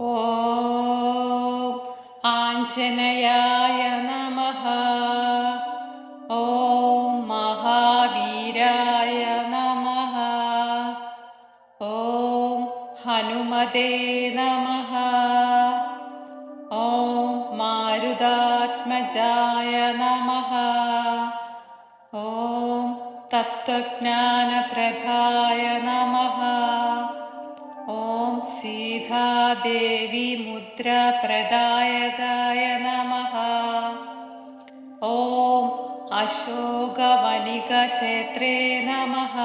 ॐ आञ्जनेयाय नमः ॐ महावीराय नमः ॐ हनुमते नमः ॐ मारुदात्मजाय नमः ॐ तत्त्वज्ञानप्रदाय नमः ॐ सीतादेवी मुद्राप्रदायकाय नमः ॐ अशोकवनिकक्षेत्रे नमः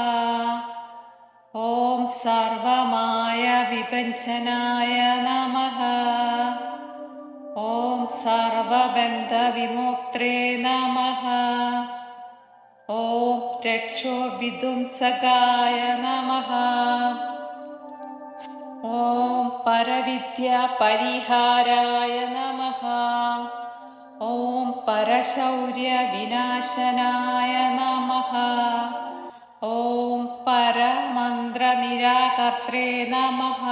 ॐ सर्वमायविपञ्चनाय नमः ॐ सर्वबन्धविमुक्त्रे नमः ॐ रक्षोविदुंसकाय नमः ॐ परविद्यापरिहाराय नमः ॐ परशौर्यविनाशनाय नमः ॐ परमन्त्रनिराकर्त्रे नमः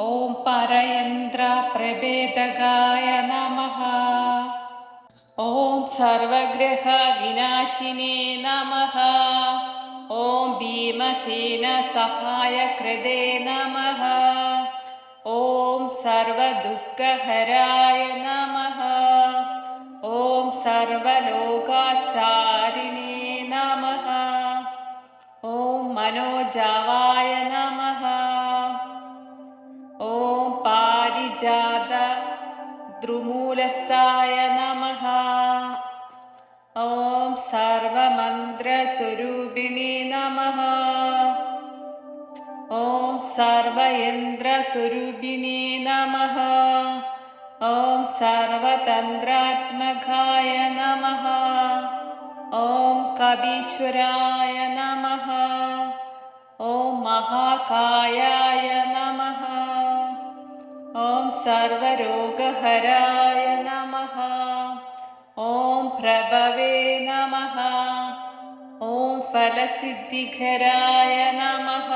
ഓം പരയന്ത്ര പ്രഭേദകായ നമ. ഓം സർവഗ്രഹ വിനാശിനേ നമ. ഓം ഭീമസേന സഹായ കൃതേ നമ. ഓം സർവദുഃഖഹരായ നമ. ഓം സർവലോകാചാരിണേ നമ. ഓം മനോജാവാ ജാത ദ്രുമൂലസ്ഥായ നമ ഓം സർവമന്ത്രസ്വരൂപിണി നമ ഓം സർവയന്ത്രസ്വരൂപിണി നമ ഓം സർവതന്ത്രാത്മകായ നമ ഓം കപീശ്വരായ നമ ഓം മഹാകായായ നമ ॐ सर्वरोगहराय नमः ॐ प्रभवे नमः ॐ फलसिद्धिकराय नमः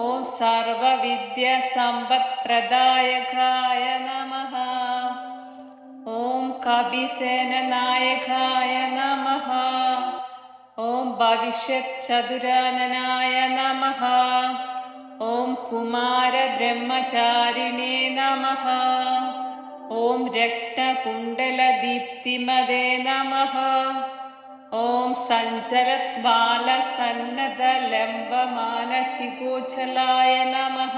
ॐ सर्वविद्यासम्पत्प्रदायकाय नमः ॐ कबिसेननायकाय नमः ॐ भविष्यच्चतुराननाय नमः ॐ कुमारब्रह्मचारिणे नमः ॐ रक्तकुण्डलदीप्तिमदे नमः ॐ सञ्चलत्बालसन्नतलम्बमानशिकोचलाय नमः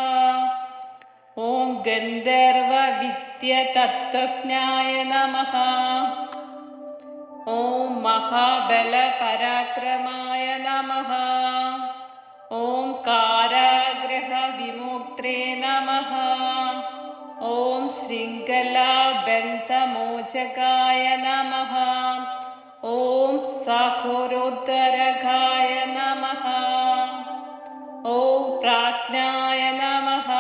ॐ गन्धर्वविद्यतत्त्वज्ञाय नमः ॐ महाबलपराक्रमाय नमः ॐ कारागृहविमुक्त्रे नमः। ॐ शृङ्खलाबन्धमोचकाय नमः। ॐ साखोरोद्धरकाय नमः। ॐ प्राज्ञाय नमः।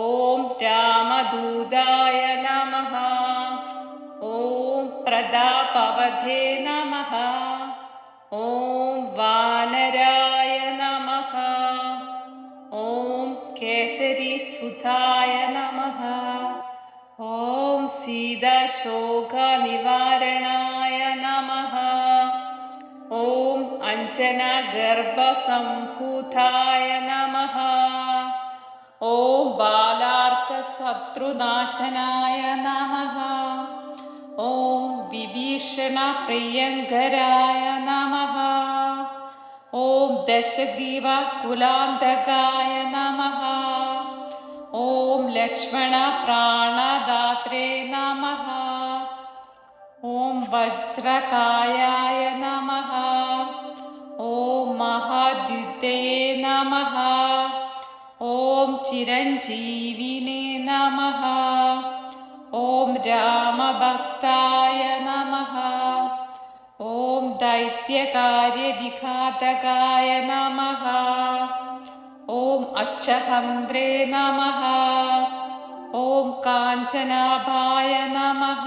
ॐ रामदूताय नमः। ॐ प्रदापवधे नमः। ॐ वानराय केसरीसुताय नमः ॐ सीताशोकनिवारणाय नमः ॐ अञ्जनगर्भसम्भूताय नमः ॐ बालार्कशत्रुनाशनाय नमः ॐ विभीषणप्रियङ्कराय नमः ॐ दशग्रीवकुलान्तकाय नमः ॐ लक्ष्मणप्राणदात्रे नमः ॐ वज्रकायाय नमः ॐ महाद्युतये नमः ॐ चिरञ्जीविने नमः ॐ रामभक्ताय नमः ॐ दैत्यकार्यविघातकाय नमः ॐ वृक्षहन्त्रे नमः ॐ काञ्चनाभाय नमः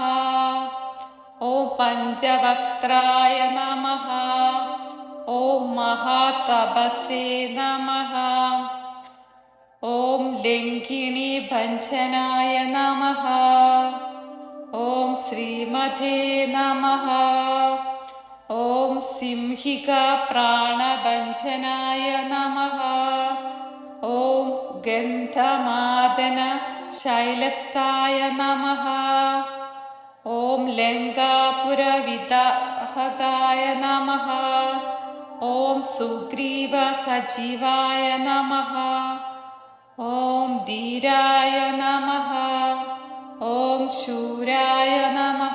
ॐ पञ्चवक्त्राय नमः ॐ महातपसे नमः ॐ लिङ्गिणीभञ्जनाय नमः ॐ श्रीमते नमः ॐ सिंहिकाप्राणभञ्जनाय नमः ഓം ഗന്ധമാദന ശൈലസ്ഥായ നമ. ഓം ലങ്കാപുരവിദാഹകായ നമ. ഓം സുഗ്രീവ സജീവായ നമ. ഓം ധീരായ നമ. ഓം ശൂരായ നമ.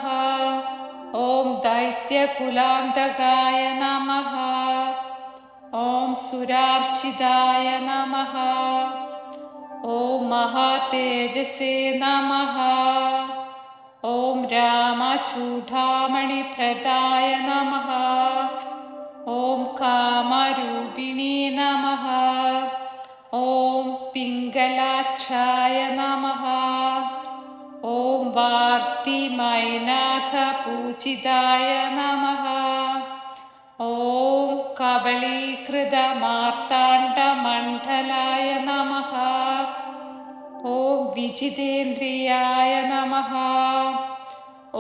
ഓം ദൈത്യകുലാന്തകായ നമ. ॐ सुरार्चिताय नमः ॐ महातेजसे नमः ॐ रामचूडामणिप्रदाय नमः ॐ कामरूपिणी नमः ॐ पिङ्गलाक्षाय नमः ॐ वार्तिमैनाकपूजिताय नमः ॐ कबलीकृतमार्ताण्डमण्डलाय नमः ॐ विजितेन्द्रियाय नमः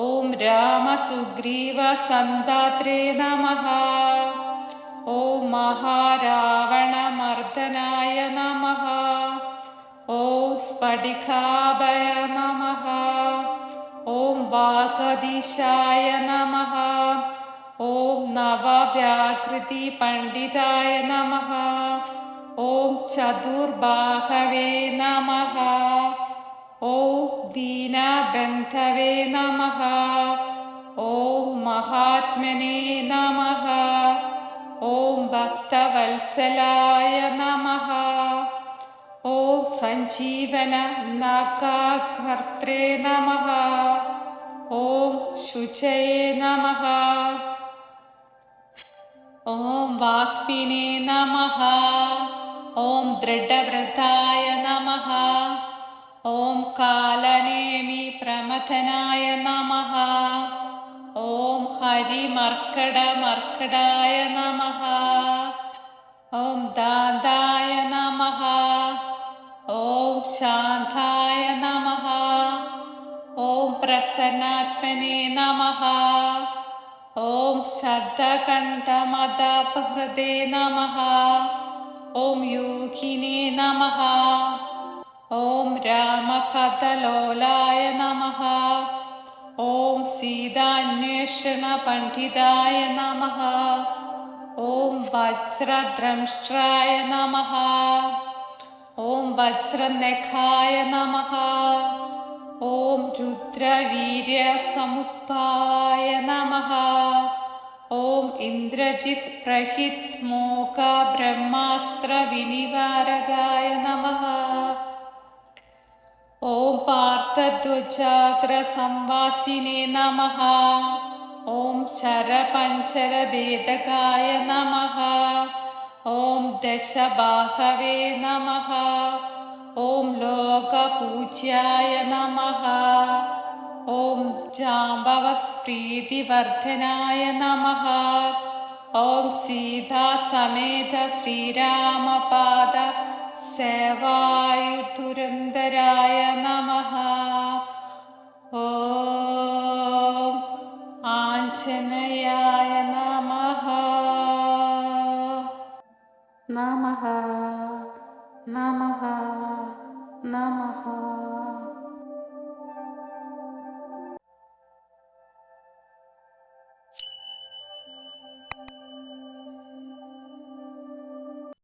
ॐ रामसुग्रीवसन्दात्रे नमः ॐ महारावणमर्दनाय नमः ॐ स्फटिकाभय नमः ॐ वागदीशाय नमः ॐ नवव्याकृतिपण्डिताय नमः। ॐ चतुर्बाहवे नमः। ॐ दीनबन्धवे नमः। ॐ महात्मने नमः। ॐ भक्तवत्सलाय नमः। ॐ सञ्जीवन नाकाकर्त्रे नमः। ॐ शुचये नमः। ॐ वाक्पिने नमः ॐ दृढव्रताय नमः ॐ कालनेमि प्रमथनाय नमः ॐ हरिमर्कडमर्कडाय नमः ॐ दादाय नमः ॐ शान्ताय नमः ॐ प्रसन्नात्मने नमः ॐ शब्दकण्ठमदपहृदे नमः ॐ योगिने नमः ॐ रामकथलोलाय नमः ॐ सीतान्वेषणपण्डिताय नमः ॐ वज्रद्रंष्ट्राय नमः ॐ वज्रनखाय नमः ഓം രുദ്രവീര്യസമുദ്ഭാവായ നമ. ഓം ഇന്ദ്രജിത് പ്രഹിത് മോക ബ്രഹ്മാസ്ത്ര വിനിവാരകായ നമ. ഓം പാർത്ഥധ്വജാഗ്ര സംവാസിനെ നമ. ഓം ശരപഞ്ചരഭേദകായ നമ. ഓം ദശബാഹവേ നമ. ഓം ലോകപൂജ്യായ നമ. ഓം ജാമ്പവത്പ്രീതിവർദ്ധനായ നമ. ഓം സീതാസമേത ശ്രീരാമപാദ സേവായുതുരന്തരായ നമ. ഓം ആഞ്ജനയായ നമ. നമ. Намага, намага.